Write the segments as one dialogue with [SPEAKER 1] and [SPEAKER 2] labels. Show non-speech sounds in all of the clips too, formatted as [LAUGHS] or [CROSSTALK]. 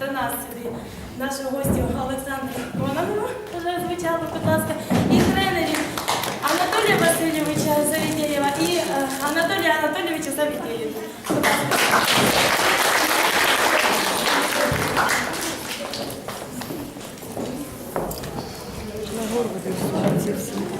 [SPEAKER 1] до нас сюди нашого гостю Олександра Кононова, вже звучало, будь ласка, і тренерів Анатолія Васильовича Завітєєва і е, Анатолія Анатолійовича Завітєєва. На горбу всі.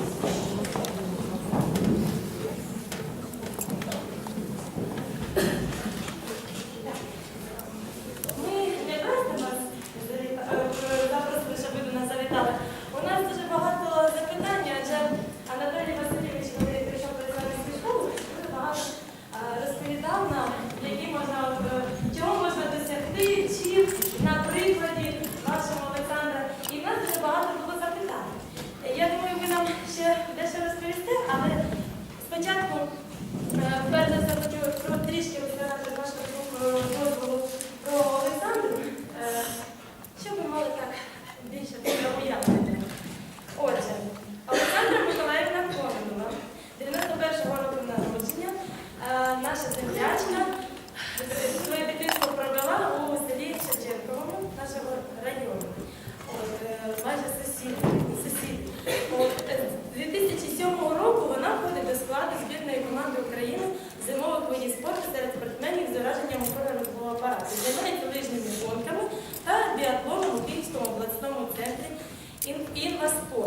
[SPEAKER 1] Інваспорт.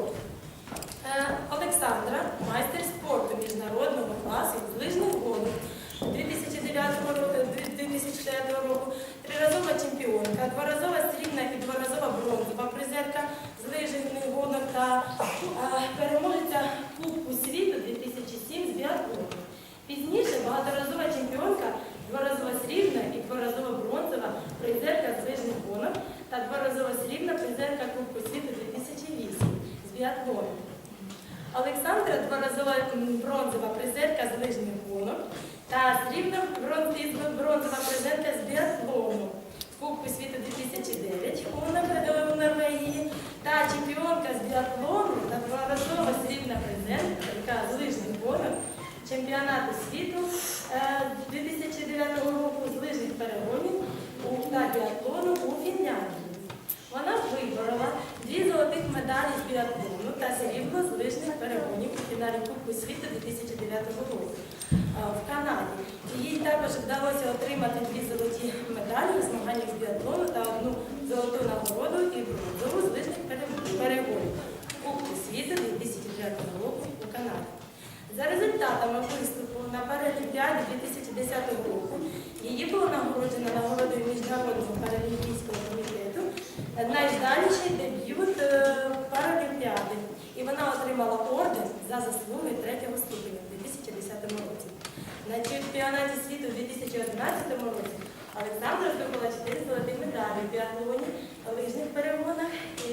[SPEAKER 1] Чемпіонату світу е, 2009 року з лижних перегонів та біатлону у Фінляндії. Вона виборола дві золотих медалі з біатлону та срібло з лижних перегонів у фіналі Кубку світу 2009 року е, в Канаді. Їй також вдалося отримати дві золоті медалі у змаганнях з біатлону та одну золоту нагороду і бронзову з лижних пере- перегонів Кубку світу 2009 року. За результатами виступу на Паралімпіаді 2010 року її було нагороджено нагородою Міжнародного паралімпійського комітету найдальший дебют е, Паралімпіади. І вона отримала орден за заслуги третього ступеня у 2010 році. На чемпіонаті світу у 2011 році Олександра здобула 4 золоті медалі в біатлоні, лижних перегонах і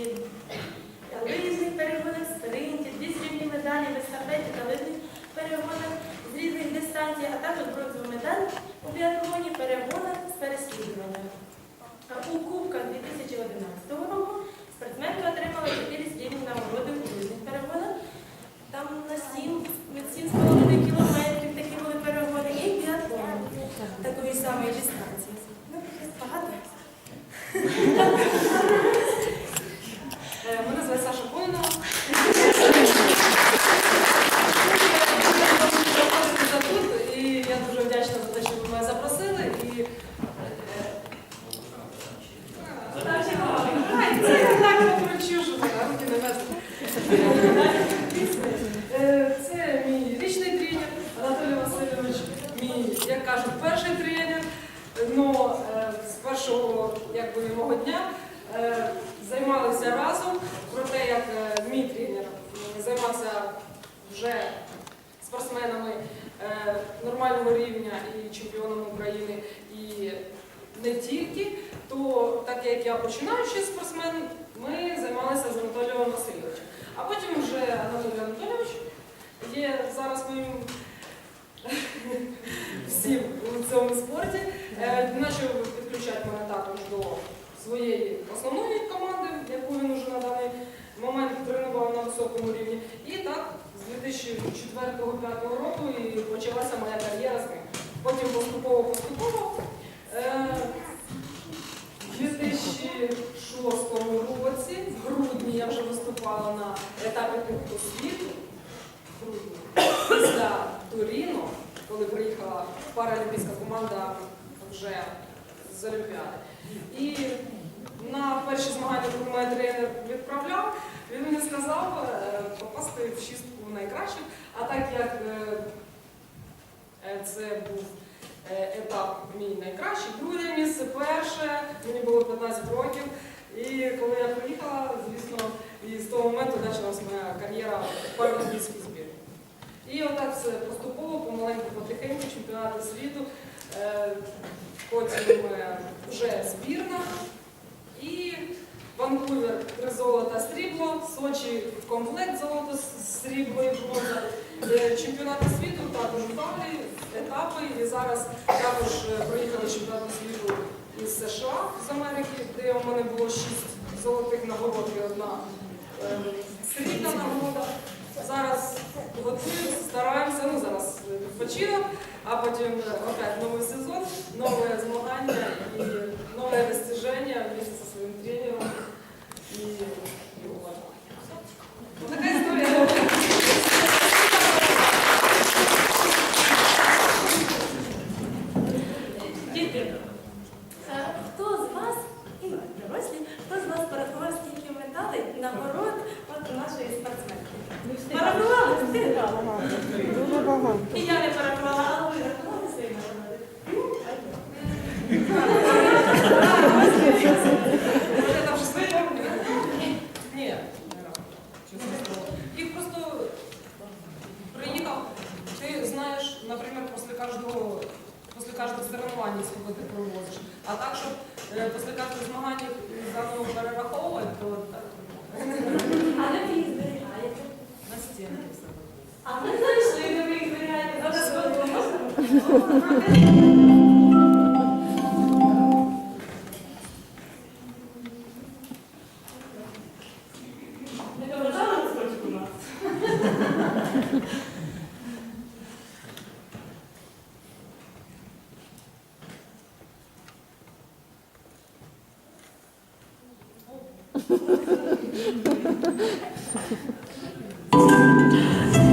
[SPEAKER 1] лижних перегонах, спринті, дві срібні медалі в естафеті та лижних перегонах з різних а також бронзову медаль у біатлоні, перегонах з переслідуванням. У Кубках 2011 року спортсменка отримала 4 срібні нагороди у різних перегонах. Там на 7, 7,5 кілометрів такі були перегони і біатлон такої самої дистанції. Ну, багато.
[SPEAKER 2] Е, Мене звати Саша Кононова. тут, і я дуже вдячна за те, що ви мене запросили. І е, Ай, це я так покручу, що так руки не вести. Е, Це мій річний тренер Анатолій Васильович, мій, як кажуть, перший тренер. Но е, з першого якби, мого дня е, займалися разом. Проте, як е, мій тренер займався вже спортсменами е, нормального рівня і чемпіонами України, і не тільки, то так як я починаючий спортсмен, ми займалися з Анатолієм Васильовичем. А потім вже Анатолій Анатолійович є зараз моїм всім у цьому спорті. Е, Почав підключати мене також до своєї основної команди, яку він уже на даний момент тренував на високому рівні. І так, з 2004-2005 року і почалася моя кар'єра з ним. Потім поступово-поступово. Е, У 2006 році, в грудні, я вже виступала на етапі Кубку світу. В грудні. Після Туріно, коли приїхала паралімпійська команда вже з Олімпіади. І на перші змагання, коли мене тренер відправляв, він мені сказав е, попасти в шістку найкращих. А так як е, е, це був етап мій найкращий, друге місце, перше, мені було 15 років. І коли я приїхала, звісно, і з того моменту почалась моя кар'єра в паралімпійській збірні. І отак все поступово, помаленьку, потихеньку, чемпіонати світу, е, потім е, вже збірна. І Ванкувер три золота срібло, Сочі комплект золото, срібло і бронза. Е, Чемпіонати світу також в етапи. І зараз також е, проїхали чемпіонати світу із США з Америки, де у мене було шість золотих нагород і одна е, срібна нагорода. Зараз готуємося, стараємося, ну зараз відпочинок, а потім опять новий сезон, нове змагання і нове достиження вместе зі своїм тренером. І його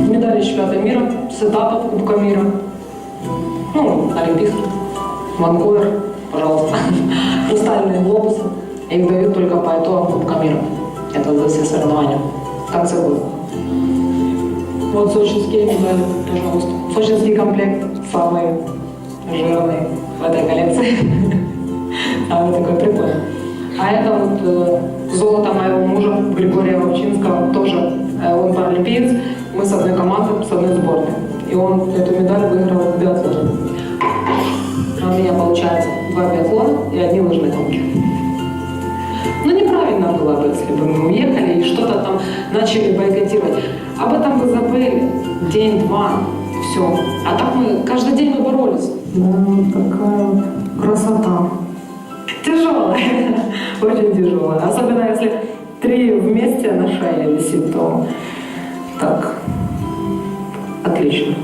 [SPEAKER 2] Медали чемпионата мира, с этапов Кубка мира. Ну, Олимпийский, Ванкувер, пожалуйста. [LAUGHS] Хрустальные глобусы. Их дают только по итогам Кубка мира. Это за все соревнования. В конце года. Вот сочинские медали, пожалуйста. Сочинский комплект самый жирный в этой коллекции. [LAUGHS] А вот такой прикольный. А это вот э, золото моего мужа Григория Вовчинского, тоже э, он паралимпиец. Мы с одной команды, с одной сборной. И он эту медаль выиграл в биатлоне. А у меня получается два биатлона и одни лыжные гонки. Ну, неправильно было бы, если бы мы уехали и что-то там начали бойкотировать. Об этом бы забыли день-два, все. А так мы, каждый день мы боролись. Да, вот такая вот красота. Тяжелая, [LAUGHS] очень тяжелая. Особенно если три вместе на шее висит, то так, отлично.